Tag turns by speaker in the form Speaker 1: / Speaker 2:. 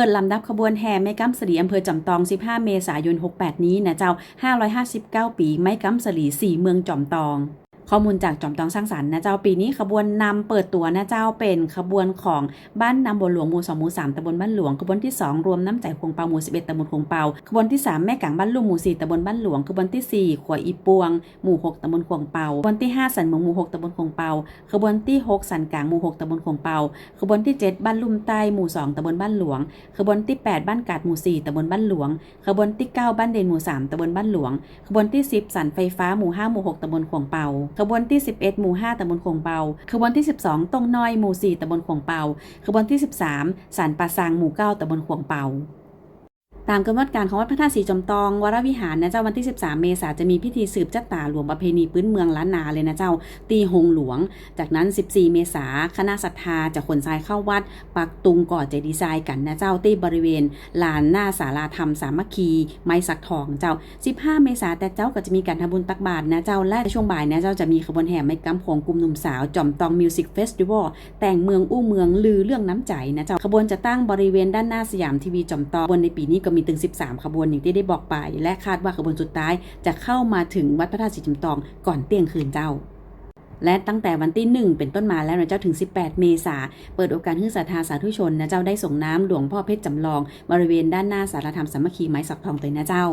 Speaker 1: ปิดลำดับขบวนแห่ไม้กัมสลีอำเภอจอมตอง 15 เมษายน 68 นี้นะเจ้า 559 ปีไม้กัมสลี4เมืองจอมตอง ข้อมูลจากจอมตองสร้างสรรค์นะเจ้าปีนี้ขบวนนำเปิดตัวนะเจ้าเป็นขบวนของบ้านนำบนหลวงหมู่2หมู่3ตำบลบ้านหลวงขบวนที่ 2 รวมน้ำใจคงเปาหมู่11ตำบลคงเปาขบวนที่ 3 แม่กังบ้านลุ่มหมู่4ตำบลบ้านหลวงขบวนที่ 4 ขวายอีปวง หมู่6ตำบลขวงเปาขบวนที่ 5 สันเมืองหมู่6ตำบลขวงเปาขบวนที่ 6 สันกลางหมู่6ตำบลขวงเปาขบวนที่ 7 บ้านลุ่มใต้หมู่2ตำบลบ้านหลวง ขบวนที่ 8 บ้านกาดหมู่4ตำบลบ้านหลวง ขบวนที่ 9 บ้านเดนหมู่3ตำบลบ้านหลวง ขบวนที่ 10 สันไฟฟ้าหมู่5หมู่6ตำบลขวงเปาขบวนที่ 11 หมู่ 5ตำบลขวงเปาขบวนที่ 12 ตรงน้อยหมู่ 4ตำบลขวงเปาขบวนที่ 13สันป่าซางหมู่ 9ตำบลขวงเปา ตามกำหนดการของวัดพระธาตุสีจอมตองวรวิหารนะเจ้าวันที่ 13 เมษายนจะมีพิธีสืบจัตตาหลวงประเพณีพื้นเมืองล้านนาเลยนะเจ้า ตีหงหลวง จากนั้น 14 เมษายนคณะศรัทธาจะขนทรายเข้าวัด ปักตุงก่อเจดีย์ทรายกันนะเจ้าที่บริเวณลานหน้าศาลาธรรมสามัคคี ไม้สักทองเจ้า 15 เมษายนแต่เจ้าก็จะมีการทำบุญตักบาตรนะเจ้าและช่วงบ่ายนะเจ้าจะมีขบวนแห่ไม้กำของกลุ่มหนุ่มสาวจอมตองมิวสิกเฟสติวัลแต่งเมืองอู้เมืองลือเรื่องน้ำใจนะเจ้าขบวนจะตั้งบริเวณด้านหน้าสยามทีวีจอมตองบนในปีนี้ก็มีถึง 13 ขบวนอย่างที่ได้บอกไป และคาดว่าขบวนสุดท้ายจะเข้ามาถึงวัดพระธาตุสีจอมตองก่อนเที่ยงคืนเจ้าและตั้งแต่วันที่ 1 เป็นต้นมาแล้วนะเจ้าถึง 18 เมษาเปิดโอกาสให้ศรัทธาสาธุชนนะเจ้าได้ส่งน้ำหลวงพ่อเพชรจำลอง บริเวณด้านหน้าสารธรรมสามัคคีไม้สักทองเตยนะเจ้า